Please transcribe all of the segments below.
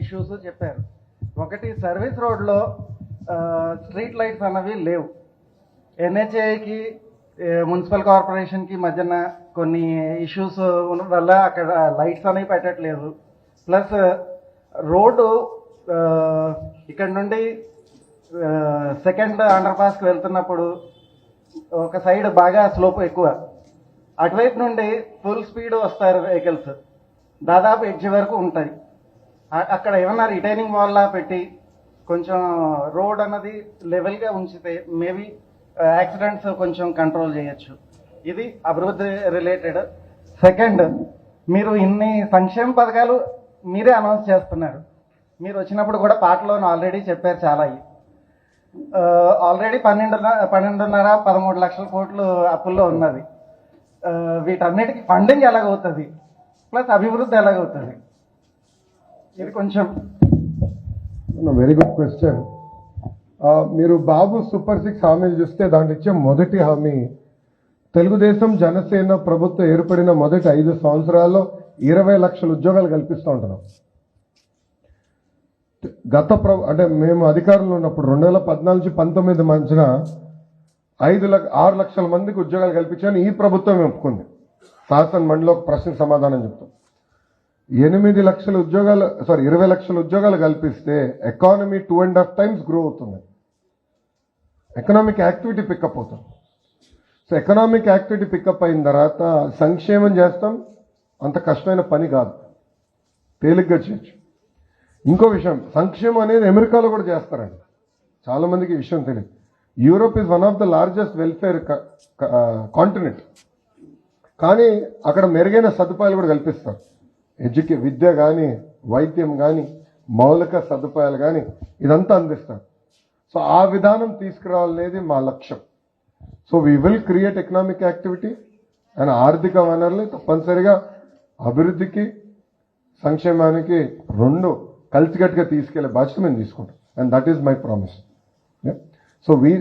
Issues చెప్పారు. ఒకటి service రోడ్లో స్ట్రీట్ లైట్స్ అన్నవి లేవు. ఎన్హెచ్ఏకి మున్సిపల్ కార్పొరేషన్కి మధ్యన కొన్ని ఇష్యూస్ వల్ల అక్కడ లైట్స్ అనేవి పెట్టట్లేదు. ప్లస్ రోడ్డు ఇక్కడ నుండి సెకండ్ అండర్ పాస్కి వెళ్తున్నప్పుడు ఒక సైడ్ బాగా స్లోప్ ఎక్కువ. అటువైపు నుండి ఫుల్ స్పీడ్ వస్తారు వెహికల్స్ దాదాపు ఎడ్జ్ వరకు ఉంటాయి. అక్కడ ఏమన్నా రిటైనింగ్ వాల్ లా పెట్టి కొంచెం రోడ్ అన్నది లెవెల్గా ఉంచితే మేబీ యాక్సిడెంట్స్ కొంచెం కంట్రోల్ చేయొచ్చు. ఇది అభివృద్ధి రిలేటెడ్ సెకండ్ మీరు ఇన్ని సంక్షేమ పథకాలు మీరే అనౌన్స్ చేస్తున్నారు. మీరు వచ్చినప్పుడు కూడా పాటలో ఆల్రెడీ చెప్పారు చాలా అయ్యి. ఆల్రెడీ పన్నెండు పన్నెండున్నర పదమూడు లక్షల కోట్లు అప్పుల్లో ఉన్నది. వీటన్నిటికీ ఫండింగ్ ఎలాగవుతుంది? ప్లస్ అభివృద్ధి ఎలాగవుతుంది? ఇది కొంచెం వెరీ గుడ్ క్వశ్చన్ మీరు బాబు సూపర్ సిక్స్ హామీలు చూస్తే దాంట్లో ఇచ్చే మొదటి హామీ తెలుగుదేశం జనసేన ప్రభుత్వం ఏర్పడిన మొదటి ఐదు సంవత్సరాల్లో ఇరవై లక్షల ఉద్యోగాలు కల్పిస్తూ ఉంటున్నాం. గత ప్ర అంటే మేము అధికారంలో ఉన్నప్పుడు రెండు వేల పద్నాలుగు పంతొమ్మిది మధ్యన ఐదు లక్ష ఆరు లక్షల మందికి ఉద్యోగాలు కల్పించాలని ఈ ప్రభుత్వం ఒప్పుకుంది. శాసన మండలిలో ఒక ప్రశ్న సమాధానం చెప్తాం. ఎనిమిది లక్షల ఉద్యోగాలు సారీ ఇరవై లక్షల ఉద్యోగాలు కల్పిస్తే economy two and half times grow అవుతుంది. ఎకనామిక్ యాక్టివిటీ పికప్ అవుతుంది. So economic activity pick up అయిన తర్వాత సంక్షేమం చేస్తాం. అంత కష్టమైన పని కాదు. తేలిగ్గా చేయొచ్చు. ఇంకో విషయం సంక్షేమం అనేది అమెరికాలో కూడా చేస్తారండి. చాలామందికి విషయం తెలియదు. Europe is one of the largest welfare continent కానీ అక్కడ మెరుగైన సదుపాయాలు కూడా కల్పిస్తారు. ఎడ్యుకే విద్య కానీ వైద్యం కానీ మౌలిక సదుపాయాలు కానీ ఇదంతా అందిస్తారు సో ఆ విధానం తీసుకురావాలనేది మా లక్ష్యం. So we will create economic activity and ఆర్థిక వనరులు తప్పనిసరిగా అభివృద్ధికి సంక్షేమానికి రెండు కలిసికట్టుగా తీసుకెళ్ళే బాధ్యత మేము తీసుకుంటాం. And that is my promise so we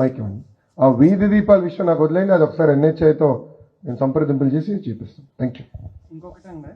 make ఆ వీధి దీపాల విషయం నాకు వదిలేండి అది ఒకసారి ఎన్హెచ్ఐతో నేను సంప్రదింపులు చేసి చూపిస్తాను. థ్యాంక్ యూ ఇంకొకటి అండి.